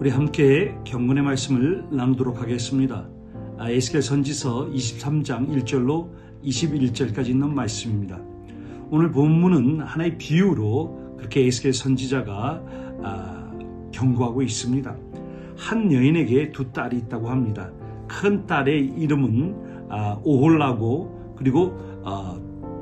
우리 함께 경건의 말씀을 나누도록 하겠습니다. 아, 에스겔 선지서 23장 1절로 21절까지 있는 말씀입니다. 오늘 본문은 하나의 비유로 그렇게 에스겔 선지자가 아, 경고하고 있습니다. 한 여인에게 두 딸이 있다고 합니다. 큰 딸의 이름은 아, 오홀라고 그리고 아,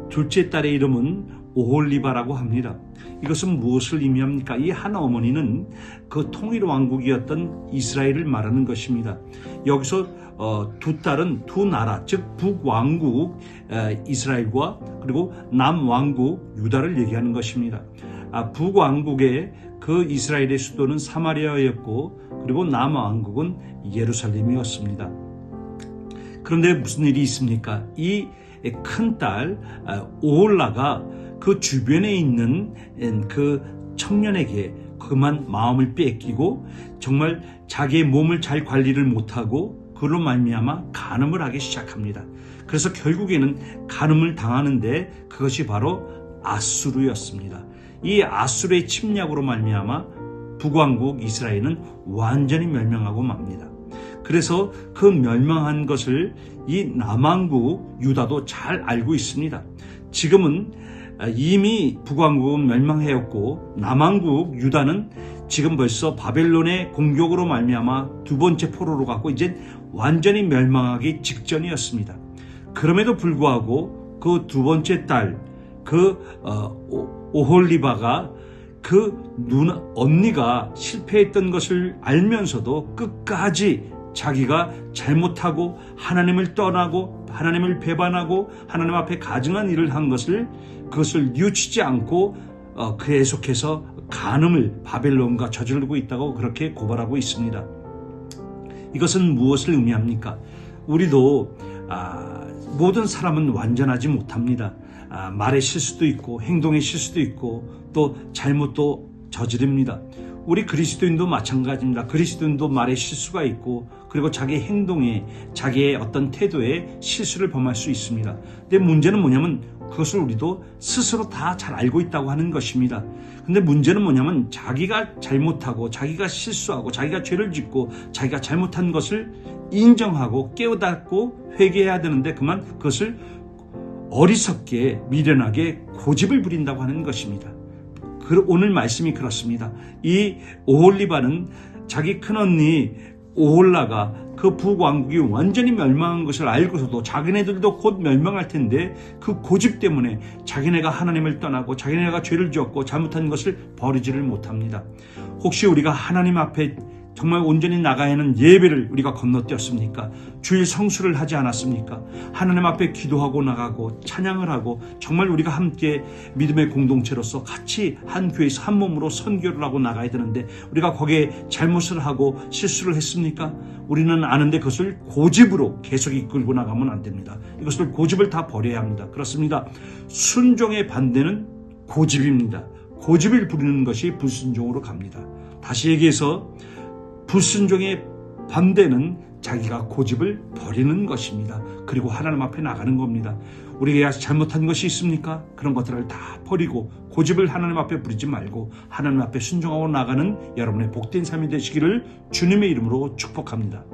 둘째 딸의 이름은 오홀리바라고 합니다. 이것은 무엇을 의미합니까? 이 한 어머니는 그 통일 왕국이었던 이스라엘을 말하는 것입니다. 여기서 어, 두 딸은 두 나라, 즉 북왕국 에, 이스라엘과 그리고 남왕국 유다를 얘기하는 것입니다. 아, 북왕국의 그 이스라엘의 수도는 사마리아였고 그리고 남왕국은 예루살렘이었습니다. 그런데 무슨 일이 있습니까? 이 큰딸 오올라가 그 주변에 있는 그 청년에게 그만 마음을 뺏기고 정말 자기의 몸을 잘 관리를 못하고 그로 말미암아 간음을 하기 시작합니다. 그래서 결국에는 간음을 당하는데 그것이 바로 아수르였습니다. 이 아수르의 침략으로 말미암아 북왕국 이스라엘은 완전히 멸망하고 맙니다. 그래서 그 멸망한 것을 이 남왕국 유다도 잘 알고 있습니다. 지금은 이미 북왕국은 멸망하였고 남왕국 유다는 지금 벌써 바벨론의 공격으로 말미암아 두 번째 포로로 갔고 이제 완전히 멸망하기 직전이었습니다. 그럼에도 불구하고 그 두 번째 딸, 그 어, 오홀리바가 그 누나 언니가 실패했던 것을 알면서도 끝까지 자기가 잘못하고 하나님을 떠나고 하나님을 배반하고 하나님 앞에 가증한 일을 한 것을 그것을 뉘우치지 않고 어, 계속해서 간음을 바벨론과 저지르고 있다고 그렇게 고발하고 있습니다. 이것은 무엇을 의미합니까? 우리도 아, 모든 사람은 완전하지 못합니다. 아, 말의 실수도 있고 행동의 실수도 있고 또 잘못도 저지릅니다. 우리 그리스도인도 마찬가지입니다. 그리스도인도 말에 실수가 있고 그리고 자기 행동에 자기의 어떤 태도에 실수를 범할 수 있습니다. 근데 문제는 뭐냐면 그것을 우리도 스스로 다 잘 알고 있다고 하는 것입니다. 근데 문제는 뭐냐면 자기가 잘못하고 자기가 실수하고 자기가 죄를 짓고 자기가 잘못한 것을 인정하고 깨우닫고 회개해야 되는데 그만 그것을 어리석게 미련하게 고집을 부린다고 하는 것입니다. 오늘 말씀이 그렇습니다. 이 오홀리바는 자기 큰언니 오홀라가 그 북왕국이 완전히 멸망한 것을 알고서도 자기네들도 곧 멸망할 텐데 그 고집 때문에 자기네가 하나님을 떠나고 자기네가 죄를 지었고 잘못한 것을 버리지를 못합니다. 혹시 우리가 하나님 앞에 정말 온전히 나가야 하는 예배를 우리가 건너뛰었습니까? 주일 성수를 하지 않았습니까? 하나님 앞에 기도하고 나가고 찬양을 하고 정말 우리가 함께 믿음의 공동체로서 같이 한 교회에서 한 몸으로 선교를 하고 나가야 되는데 우리가 거기에 잘못을 하고 실수를 했습니까? 우리는 아는데 그것을 고집으로 계속 이끌고 나가면 안 됩니다. 이것을 고집을 다 버려야 합니다. 그렇습니다. 순종의 반대는 고집입니다. 고집을 부리는 것이 불순종으로 갑니다. 다시 얘기해서 불순종의 반대는 자기가 고집을 버리는 것입니다. 그리고 하나님 앞에 나가는 겁니다. 우리가 잘못한 것이 있습니까? 그런 것들을 다 버리고 고집을 하나님 앞에 부리지 말고 하나님 앞에 순종하고 나가는 여러분의 복된 삶이 되시기를 주님의 이름으로 축복합니다.